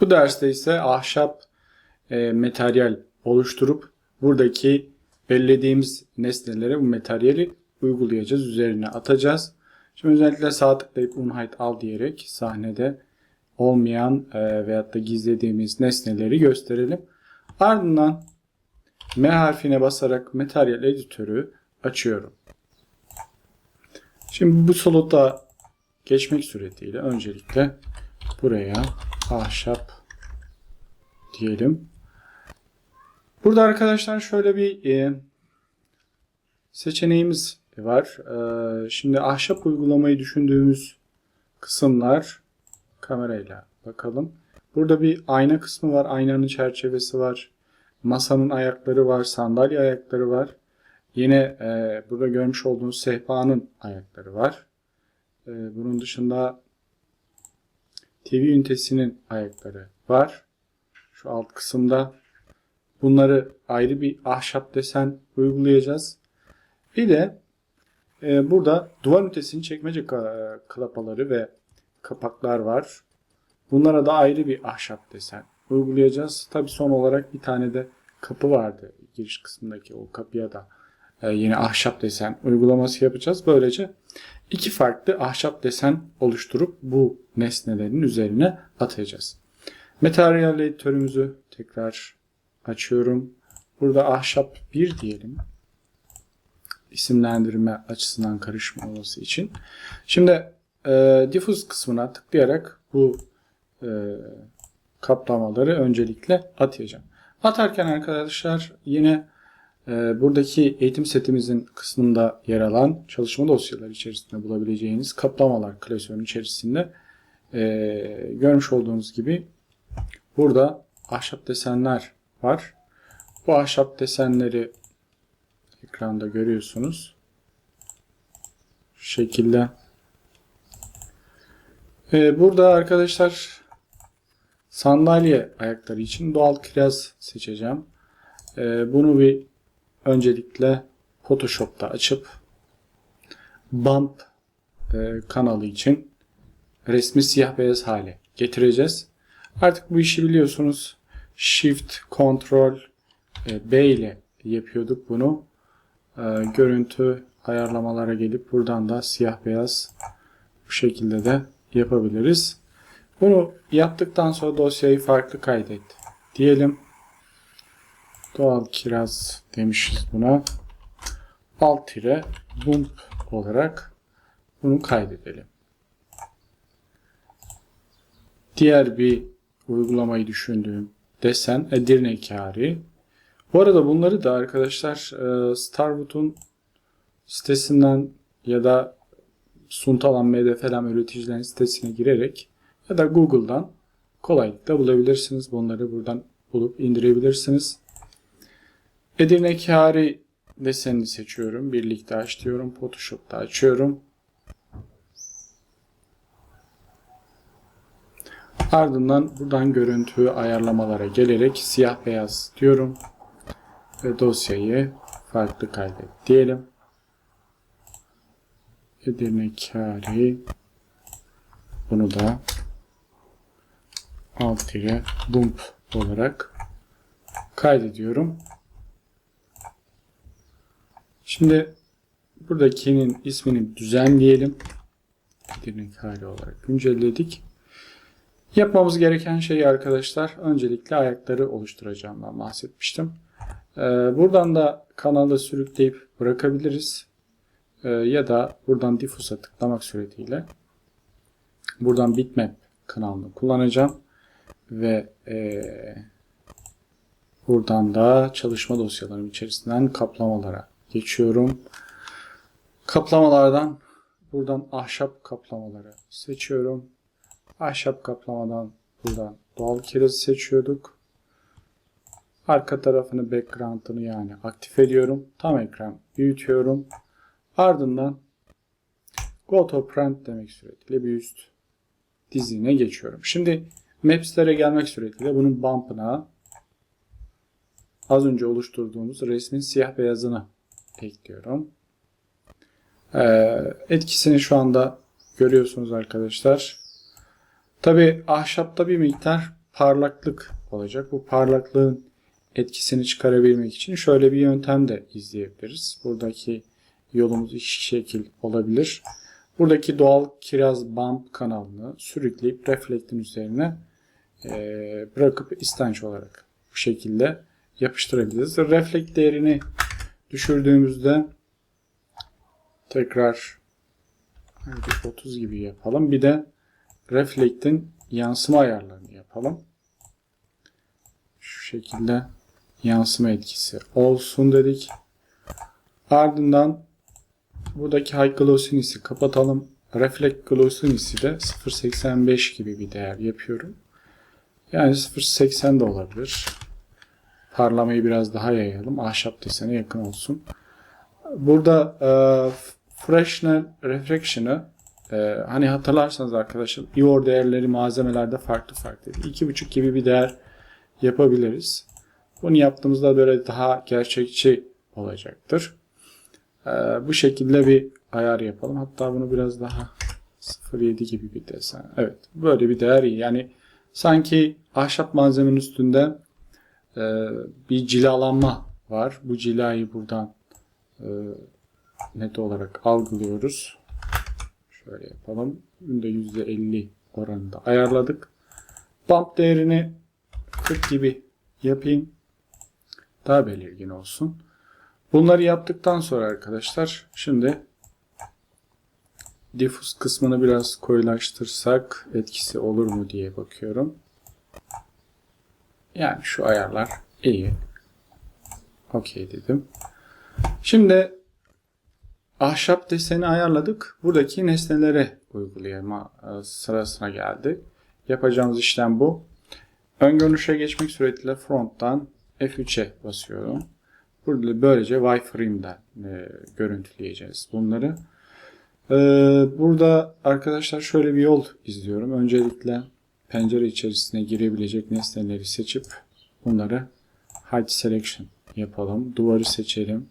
Bu derste ise ahşap e, materyal oluşturup buradaki belirlediğimiz nesnelere bu materyali uygulayacağız. Üzerine atacağız. Şimdi özellikle sağ tıklayıp Unhide al diyerek sahnede olmayan e, veyahut da gizlediğimiz nesneleri gösterelim. Ardından M harfine basarak materyal editörü açıyorum. Şimdi bu slota geçmek suretiyle öncelikle buraya ahşap diyelim. Burada arkadaşlar şöyle bir e, seçeneğimiz var. E, şimdi ahşap uygulamayı düşündüğümüz kısımlar kamerayla bakalım. Burada bir ayna kısmı var. Aynanın çerçevesi var. Masanın ayakları var. Sandalye ayakları var. Yine e, burada görmüş olduğunuz sehpanın ayakları var. E, bunun dışında TV ünitesinin ayakları var. Şu alt kısımda bunları ayrı bir ahşap desen uygulayacağız. Bir de e, burada duvar ünitesinin çekmece klapaları ve kapaklar var. Bunlara da ayrı bir ahşap desen uygulayacağız. Tabi son olarak bir tane de kapı vardı. Giriş kısmındaki o kapıya da yine ahşap desen uygulaması yapacağız. Böylece iki farklı ahşap desen oluşturup bu nesnelerin üzerine atacağız. Materyal editörümüzü tekrar açıyorum. Burada ahşap 1 diyelim. İsimlendirme açısından karışmaması için. Şimdi e, diffuse kısmına tıklayarak bu e, kaplamaları öncelikle atacağım. Atarken arkadaşlar yine buradaki eğitim setimizin kısmında yer alan çalışma dosyaları içerisinde bulabileceğiniz kaplamalar klasörünün içerisinde e, görmüş olduğunuz gibi burada ahşap desenler var. Bu ahşap desenleri ekranda görüyorsunuz. Şu şekilde. E, burada arkadaşlar sandalye ayakları için doğal kiraz seçeceğim. Bunu bir öncelikle Photoshop'ta açıp bump e, kanalı için resmi siyah beyaz hale getireceğiz. Artık bu işi biliyorsunuz. Shift, Ctrl, e, B ile yapıyorduk bunu. E, görüntü ayarlamalara gelip buradan da siyah beyaz bu şekilde de yapabiliriz. Bunu yaptıktan sonra dosyayı farklı kaydet diyelim. Doğal kiraz demişiz buna. Alt tire bump olarak bunu kaydedelim. Diğer bir uygulamayı düşündüğüm desen Edirne kari. Bu arada bunları da arkadaşlar e, Starwood'un sitesinden ya da Suntalan MDF'den üreticilerin sitesine girerek ya da Google'dan kolaylıkla bulabilirsiniz. Bunları buradan bulup indirebilirsiniz. Edirne Kari desenini seçiyorum. Birlikte aç diyorum. Photoshop'ta açıyorum. Ardından buradan görüntü ayarlamalara gelerek siyah beyaz diyorum. Ve dosyayı farklı kaydet diyelim. Edirne Kari bunu da alt ile bump olarak kaydediyorum. Şimdi buradakinin ismini düzenleyelim. Edirne Kari olarak güncelledik. Yapmamız gereken şey arkadaşlar öncelikle ayakları oluşturacağımdan bahsetmiştim. Ee, buradan da kanalı sürükleyip bırakabiliriz. Ee, ya da buradan diffuse'a tıklamak suretiyle buradan bitmap kanalını kullanacağım. Ve ee, buradan da çalışma dosyalarım içerisinden kaplamalara geçiyorum. Kaplamalardan buradan ahşap kaplamaları seçiyorum. Ahşap kaplamadan buradan doğal kirazı seçiyorduk. Arka tarafını background'ını yani aktif ediyorum. Tam ekran büyütüyorum. Ardından go to print demek suretiyle bir üst dizine geçiyorum. Şimdi Maps'lere gelmek suretiyle bunun bump'ına az önce oluşturduğumuz resmin siyah beyazını ekliyorum. Ee, etkisini şu anda görüyorsunuz arkadaşlar. Tabi ahşapta bir miktar parlaklık olacak. Bu parlaklığın etkisini çıkarabilmek için şöyle bir yöntem de izleyebiliriz. Buradaki yolumuz iki şekil olabilir. Buradaki doğal kiraz bant kanalını sürükleyip reflektin üzerine eee, bırakıp istenç olarak bu şekilde yapıştırabiliriz. Reflekt değerini düşürdüğümüzde tekrar bir 30 gibi yapalım. Bir de reflektin yansıma ayarlarını yapalım. Şu şekilde yansıma etkisi olsun dedik. Ardından buradaki high glossiness'i kapatalım. Reflect glossiness'i de 0.85 gibi bir değer yapıyorum. Yani 0.80 de olabilir. Parlamayı biraz daha yayalım. Ahşap desene yakın olsun. Burada e, Fresnel Refraction'ı e, hani hatırlarsanız arkadaşlar IOR değerleri malzemelerde farklı farklı. 2.5 gibi bir değer yapabiliriz. Bunu yaptığımızda böyle daha gerçekçi olacaktır. E, bu şekilde bir ayar yapalım. Hatta bunu biraz daha 0.7 gibi bir desen. Evet böyle bir değer iyi. Yani sanki ahşap malzemenin üstünde e, bir cilalanma var. Bu cilayı buradan e, net olarak algılıyoruz. Şöyle yapalım. Bunu da %50 oranında ayarladık. Bump değerini 40 gibi yapayım. Daha belirgin olsun. Bunları yaptıktan sonra arkadaşlar şimdi diffuse kısmını biraz koyulaştırsak etkisi olur mu diye bakıyorum. Yani şu ayarlar iyi. Okey dedim. Şimdi ahşap deseni ayarladık. Buradaki nesnelere uygulayama e, sırasına geldi. Yapacağımız işlem bu. Ön görünüşe geçmek suretiyle fronttan F3'e basıyorum. Burada böylece wireframe'den e, görüntüleyeceğiz bunları. E, burada arkadaşlar şöyle bir yol izliyorum. Öncelikle pencere içerisine girebilecek nesneleri seçip bunları hide selection yapalım. Duvarı seçelim.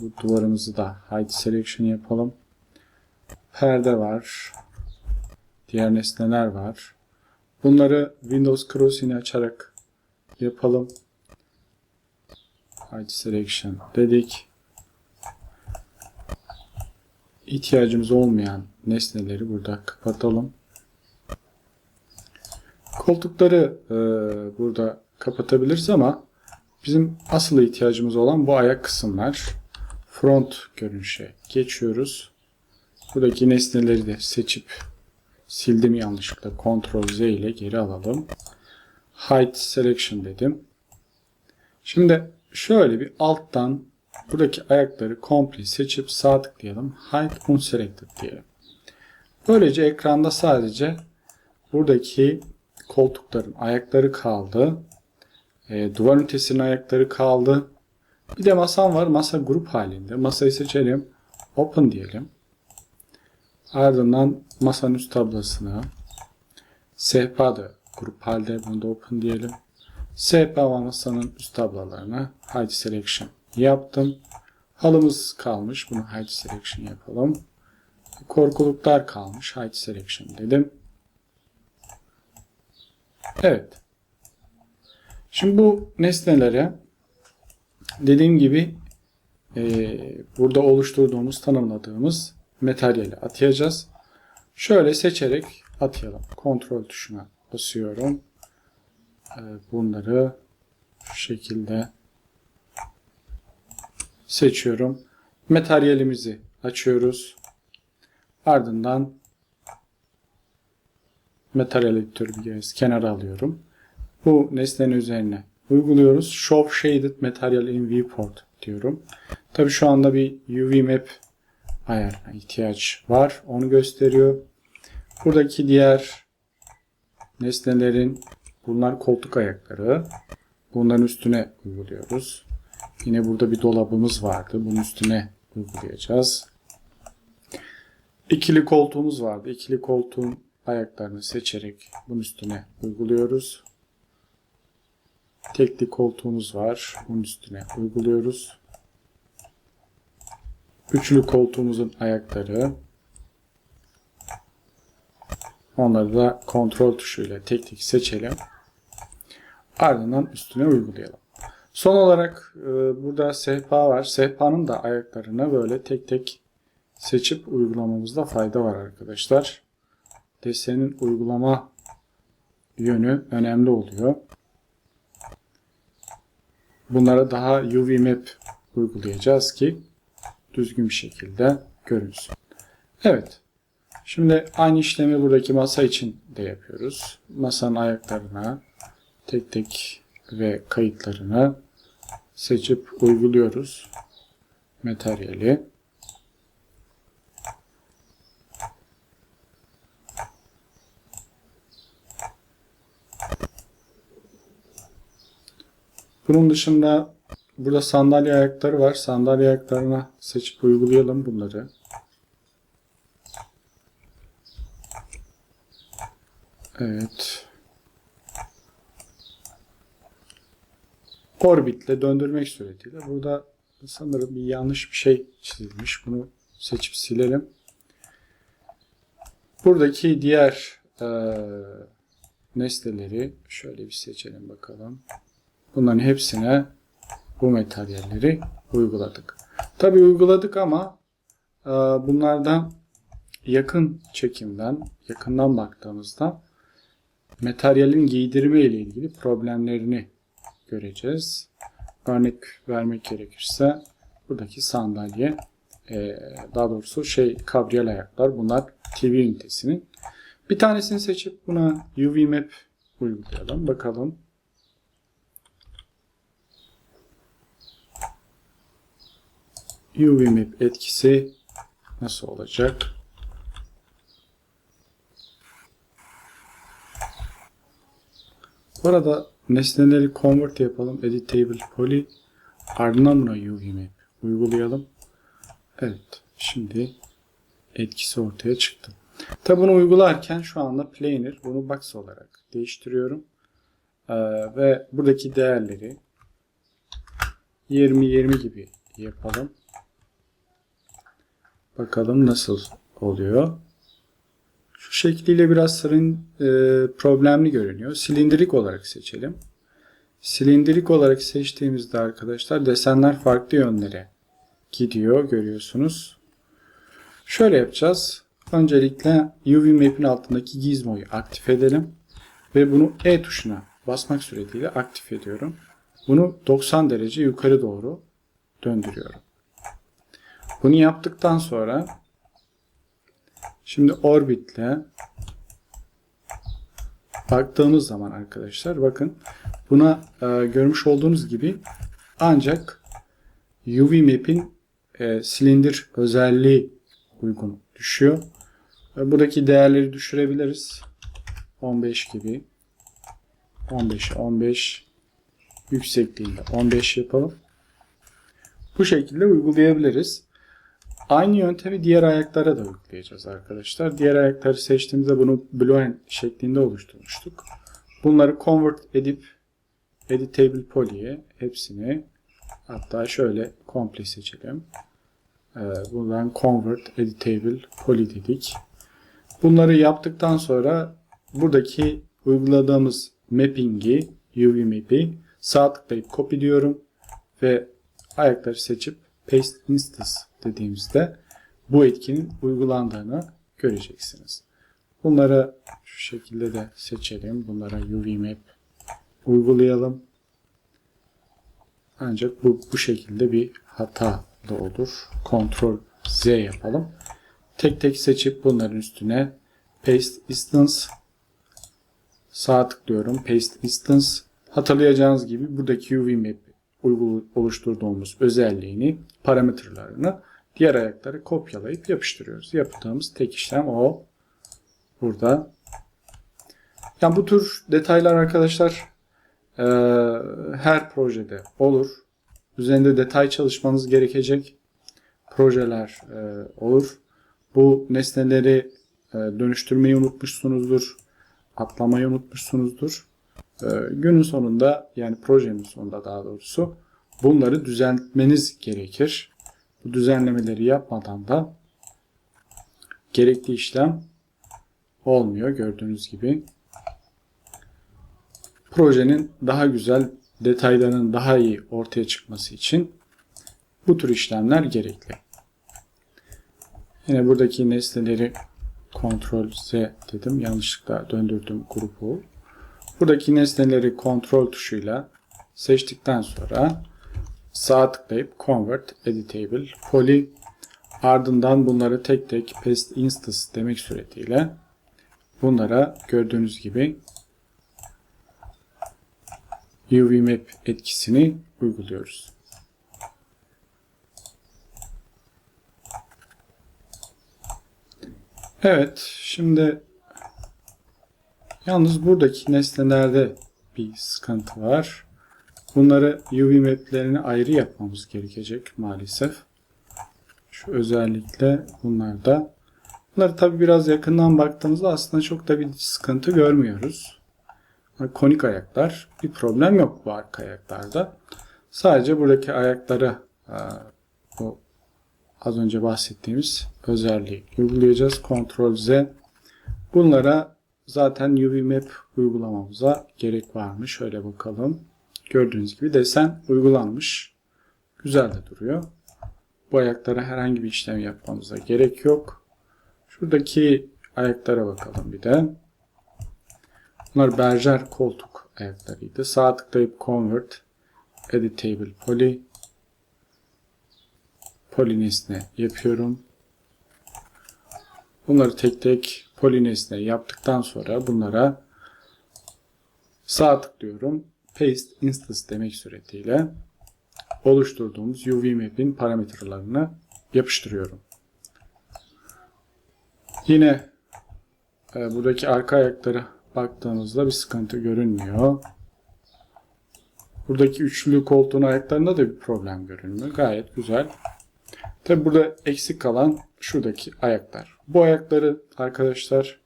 Bu duvarımızı da hide selection yapalım. Perde var. Diğer nesneler var. Bunları Windows Crossing'i açarak yapalım. Hide selection dedik. İhtiyacımız olmayan nesneleri burada kapatalım. Koltukları e, burada kapatabiliriz ama bizim asıl ihtiyacımız olan bu ayak kısımlar. Front görünüşe geçiyoruz. Buradaki nesneleri de seçip sildim yanlışlıkla. Ctrl Z ile geri alalım. Hide Selection dedim. Şimdi şöyle bir alttan buradaki ayakları komple seçip sağ tıklayalım. Hide Unselected diyelim. Böylece ekranda sadece buradaki koltukların ayakları kaldı. E, duvar ünitesinin ayakları kaldı. Bir de masam var. Masa grup halinde. Masayı seçelim. Open diyelim. Ardından masanın üst tablasına sehpa da grup halde. Bunu da open diyelim. Sehpa ve masanın üst tablalarına hide selection yaptım. Halımız kalmış. Bunu hide selection yapalım. Korkuluklar kalmış. Hide selection dedim. Evet. Şimdi bu nesnelere dediğim gibi e, burada oluşturduğumuz, tanımladığımız materyali atayacağız. Şöyle seçerek atayalım. Kontrol tuşuna basıyorum. E, bunları şu şekilde seçiyorum. Materyalimizi açıyoruz. Ardından materyal editörü bir kenara alıyorum. Bu nesnenin üzerine uyguluyoruz. Show Shaded Material in Viewport diyorum. Tabi şu anda bir UV map ayarına ihtiyaç var. Onu gösteriyor. Buradaki diğer nesnelerin bunlar koltuk ayakları. Bunların üstüne uyguluyoruz. Yine burada bir dolabımız vardı. Bunun üstüne uygulayacağız. İkili koltuğumuz vardı. İkili koltuğun ayaklarını seçerek bunun üstüne uyguluyoruz. Tekli koltuğumuz var. Bunun üstüne uyguluyoruz. Üçlü koltuğumuzun ayakları. Onları da kontrol tuşuyla tek tek seçelim. Ardından üstüne uygulayalım. Son olarak e, burada sehpa var. Sehpanın da ayaklarını böyle tek tek seçip uygulamamızda fayda var arkadaşlar. Desenin uygulama yönü önemli oluyor. Bunlara daha UV map uygulayacağız ki düzgün bir şekilde görünsün. Evet. Şimdi aynı işlemi buradaki masa için de yapıyoruz. Masanın ayaklarına tek tek ve kayıtlarını seçip uyguluyoruz. Materyali. Bunun dışında burada sandalye ayakları var. Sandalye ayaklarına seçip uygulayalım bunları. Evet. Orbitle döndürmek suretiyle burada sanırım bir yanlış bir şey çizilmiş. Bunu seçip silelim. Buradaki diğer e, nesneleri şöyle bir seçelim bakalım. Bunların hepsine bu materyalleri uyguladık. Tabi uyguladık ama e, bunlardan yakın çekimden, yakından baktığımızda materyalin giydirme ile ilgili problemlerini göreceğiz. Örnek vermek gerekirse buradaki sandalye e, daha doğrusu şey kabriyel ayaklar bunlar TV ünitesinin. Bir tanesini seçip buna UV map uygulayalım. Bakalım. UV map etkisi nasıl olacak? Bu arada nesneleri convert yapalım. Edit table poly. Ardından buna UV map uygulayalım. Evet. Şimdi etkisi ortaya çıktı. Tabi bunu uygularken şu anda planar bunu box olarak değiştiriyorum. Ee, ve buradaki değerleri 20-20 gibi yapalım. Bakalım nasıl oluyor. Şu şekliyle biraz sırın e, problemli görünüyor. Silindirik olarak seçelim. Silindirik olarak seçtiğimizde arkadaşlar desenler farklı yönlere gidiyor görüyorsunuz. Şöyle yapacağız. Öncelikle UV map'in altındaki gizmoyu aktif edelim. Ve bunu E tuşuna basmak suretiyle aktif ediyorum. Bunu 90 derece yukarı doğru döndürüyorum. Bunu yaptıktan sonra şimdi orbitle baktığımız zaman arkadaşlar bakın buna e, görmüş olduğunuz gibi ancak UV map'in e, silindir özelliği uygun düşüyor. E, buradaki değerleri düşürebiliriz. 15 gibi. 15'e 15 yüksekliğinde 15 yapalım. Bu şekilde uygulayabiliriz. Aynı yöntemi diğer ayaklara da uygulayacağız arkadaşlar. Diğer ayakları seçtiğimizde bunu bloen şeklinde oluşturmuştuk. Bunları convert edip editable poly'ye hepsini hatta şöyle komple seçelim. Ee, buradan convert editable poly dedik. Bunları yaptıktan sonra buradaki uyguladığımız mapping'i UV map'i sağ tıklayıp copy diyorum ve ayakları seçip paste instance dediğimizde bu etkinin uygulandığını göreceksiniz. Bunları şu şekilde de seçelim. Bunlara UV map uygulayalım. Ancak bu, bu şekilde bir hata da olur. Ctrl Z yapalım. Tek tek seçip bunların üstüne paste instance sağ tıklıyorum. Paste instance hatırlayacağınız gibi buradaki UV map oluşturduğumuz özelliğini, parametrelerini diğer ayakları kopyalayıp yapıştırıyoruz. Yaptığımız tek işlem o. Burada. Yani bu tür detaylar arkadaşlar e, her projede olur. Üzerinde detay çalışmanız gerekecek projeler e, olur. Bu nesneleri e, dönüştürmeyi unutmuşsunuzdur. Atlamayı unutmuşsunuzdur. E, günün sonunda yani projenin sonunda daha doğrusu bunları düzeltmeniz gerekir. Bu düzenlemeleri yapmadan da gerekli işlem olmuyor gördüğünüz gibi. Projenin daha güzel detaylarının daha iyi ortaya çıkması için bu tür işlemler gerekli. Yine buradaki nesneleri Ctrl Z dedim. Yanlışlıkla döndürdüm grubu. Buradaki nesneleri Ctrl tuşuyla seçtikten sonra sağ tıklayıp Convert Editable Poly ardından bunları tek tek Paste Instance demek suretiyle bunlara gördüğünüz gibi UV Map etkisini uyguluyoruz. Evet, şimdi yalnız buradaki nesnelerde bir sıkıntı var. Bunları UV maplerini ayrı yapmamız gerekecek maalesef. Şu özellikle bunlarda. Bunları tabi biraz yakından baktığımızda aslında çok da bir sıkıntı görmüyoruz. Konik ayaklar bir problem yok bu arka ayaklarda. Sadece buradaki ayaklara e, bu az önce bahsettiğimiz özelliği uygulayacağız. Ctrl Z. Bunlara zaten UV Map uygulamamıza gerek var mı? Şöyle bakalım. Gördüğünüz gibi desen uygulanmış. Güzel de duruyor. Bu ayaklara herhangi bir işlem yapmamıza gerek yok. Şuradaki ayaklara bakalım bir de. Bunlar berjer koltuk ayaklarıydı. Sağ tıklayıp Convert Editable Poly polinesne yapıyorum. Bunları tek tek polinesne yaptıktan sonra bunlara sağ tıklıyorum. Paste Instance demek suretiyle oluşturduğumuz UV Map'in parametrelerini yapıştırıyorum. Yine e, buradaki arka ayaklara baktığımızda bir sıkıntı görünmüyor. Buradaki üçlü koltuğun ayaklarında da bir problem görünmüyor. Gayet güzel. Tabi burada eksik kalan şuradaki ayaklar. Bu ayakları arkadaşlar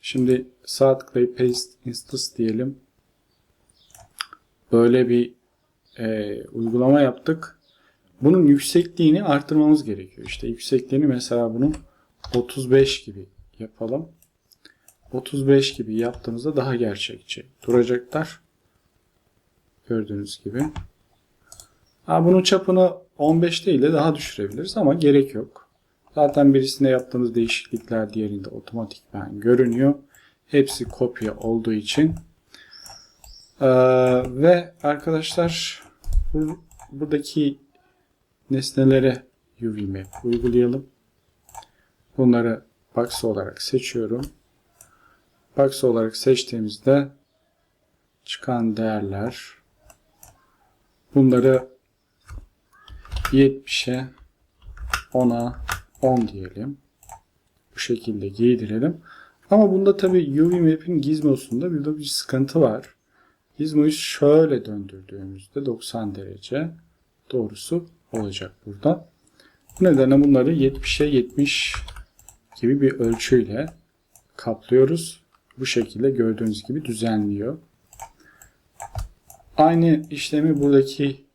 şimdi sağ tıklayıp paste instance diyelim. Böyle bir e, uygulama yaptık. Bunun yüksekliğini artırmamız gerekiyor. İşte yüksekliğini mesela bunu 35 gibi yapalım. 35 gibi yaptığımızda daha gerçekçi duracaklar. Gördüğünüz gibi. Ha, bunun çapını 15 değil de daha düşürebiliriz ama gerek yok. Zaten birisinde yaptığımız değişiklikler diğerinde otomatikman görünüyor. Hepsi kopya olduğu için. Ee, ve arkadaşlar bu, buradaki nesnelere UV Map uygulayalım. Bunları box olarak seçiyorum. Box olarak seçtiğimizde çıkan değerler bunları 70'e 10'a 10 diyelim. Bu şekilde giydirelim. Ama bunda tabi UV Map'in gizmosunda bir de bir sıkıntı var. Gizmoyu şöyle döndürdüğümüzde 90 derece doğrusu olacak burada. Bu nedenle bunları 70'e 70 gibi bir ölçüyle kaplıyoruz. Bu şekilde gördüğünüz gibi düzenliyor. Aynı işlemi buradaki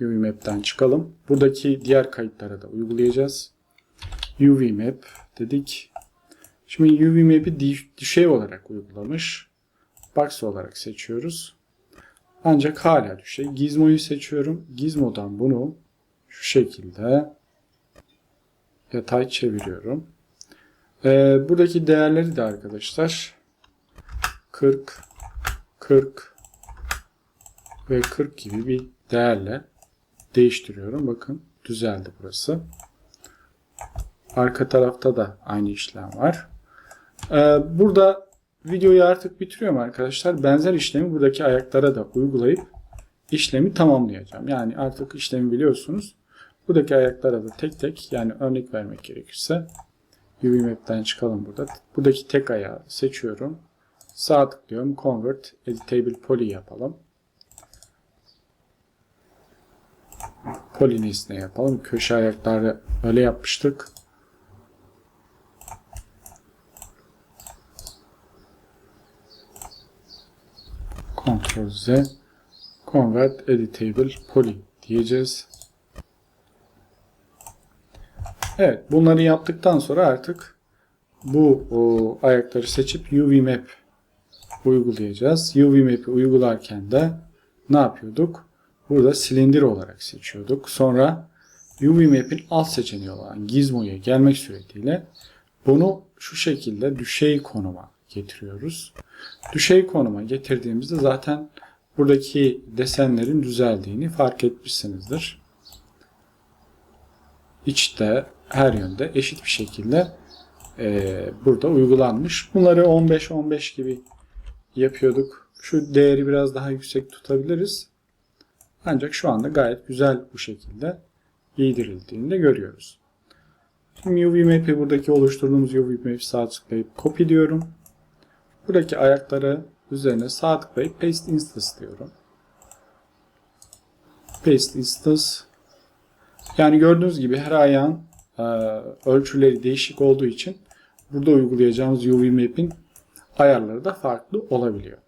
UV Map'ten çıkalım. Buradaki diğer kayıtlara da uygulayacağız. UV Map dedik. Şimdi UV Map'i düşey olarak uygulamış. Box olarak seçiyoruz. Ancak hala düşey. Gizmo'yu seçiyorum. Gizmo'dan bunu şu şekilde yatay çeviriyorum. Ee, buradaki değerleri de arkadaşlar 40, 40 ve 40 gibi bir değerle değiştiriyorum. Bakın düzeldi burası. Arka tarafta da aynı işlem var. Ee, burada videoyu artık bitiriyorum arkadaşlar. Benzer işlemi buradaki ayaklara da uygulayıp işlemi tamamlayacağım. Yani artık işlemi biliyorsunuz. Buradaki ayaklara da tek tek yani örnek vermek gerekirse UV Map'ten çıkalım burada. Buradaki tek ayağı seçiyorum. Sağ tıklıyorum. Convert Editable Poly yapalım. Polinesine yapalım. Köşe ayakları öyle yapmıştık. Ctrl Z Convert Editable Poly diyeceğiz. Evet bunları yaptıktan sonra artık bu o, ayakları seçip UV Map uygulayacağız. UV Map'i uygularken de ne yapıyorduk? Burada silindir olarak seçiyorduk. Sonra UV Map'in alt seçeneği olan Gizmo'ya gelmek suretiyle bunu şu şekilde düşey konuma getiriyoruz. Düşey konuma getirdiğimizde zaten buradaki desenlerin düzeldiğini fark etmişsinizdir. İçte her yönde eşit bir şekilde eee, burada uygulanmış. Bunları 15-15 gibi yapıyorduk. Şu değeri biraz daha yüksek tutabiliriz. Ancak şu anda gayet güzel bu şekilde giydirildiğini de görüyoruz. Şimdi UV Map'i buradaki oluşturduğumuz UV Map'i sağ tıklayıp copy diyorum. Buradaki ayakları üzerine sağ tıklayıp paste instance diyorum. Paste instance. Yani gördüğünüz gibi her ayağın e, ölçüleri değişik olduğu için burada uygulayacağımız UV Map'in ayarları da farklı olabiliyor.